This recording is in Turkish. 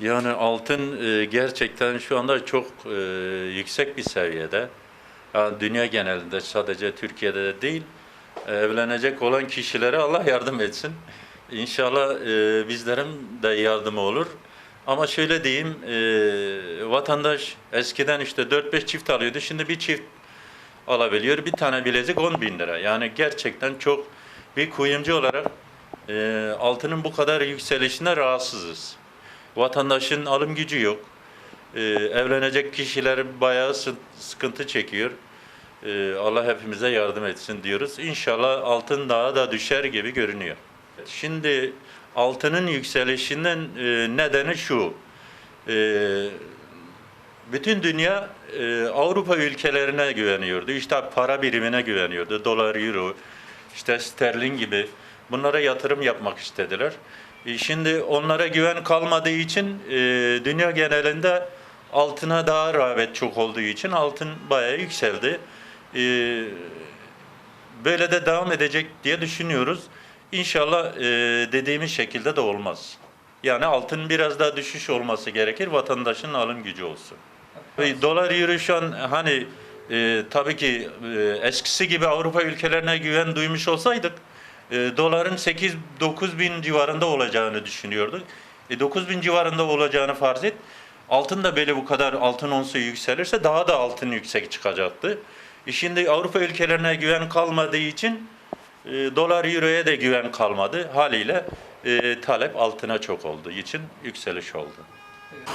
Yani altın e, gerçekten şu anda çok e, yüksek bir seviyede. Yani dünya genelinde sadece Türkiye'de de değil, e, evlenecek olan kişilere Allah yardım etsin. İnşallah e, bizlerin de yardımı olur. Ama şöyle diyeyim, e, vatandaş eskiden işte 4-5 çift alıyordu, şimdi bir çift alabiliyor. Bir tane bilezik 10 bin lira. Yani gerçekten çok bir kuyumcu olarak e, altının bu kadar yükselişine rahatsızız. Vatandaşın alım gücü yok. E, evlenecek kişiler bayağı sı- sıkıntı çekiyor. E, Allah hepimize yardım etsin diyoruz. İnşallah altın daha da düşer gibi görünüyor. Şimdi altının yükselişinin e, nedeni şu. E, bütün dünya e, Avrupa ülkelerine güveniyordu. İşte para birimine güveniyordu. Dolar, euro, işte sterlin gibi bunlara yatırım yapmak istediler. E, şimdi onlara güven kalmadığı için e, dünya genelinde altına daha rağbet çok olduğu için altın bayağı yükseldi. E, böyle de devam edecek diye düşünüyoruz. İnşallah e, dediğimiz şekilde de olmaz. Yani altın biraz daha düşüş olması gerekir, vatandaşın alım gücü olsun. Ve Dolar euro şu an hani e, tabii ki e, eskisi gibi Avrupa ülkelerine güven duymuş olsaydık e, doların 8-9 bin civarında olacağını düşünüyorduk. E, 9 bin civarında olacağını farz et. Altın da böyle bu kadar altın onsu yükselirse daha da altın yüksek çıkacaktı. E, şimdi Avrupa ülkelerine güven kalmadığı için e, dolar euroya da güven kalmadı. Haliyle e, talep altına çok olduğu için yükseliş oldu. Hayır,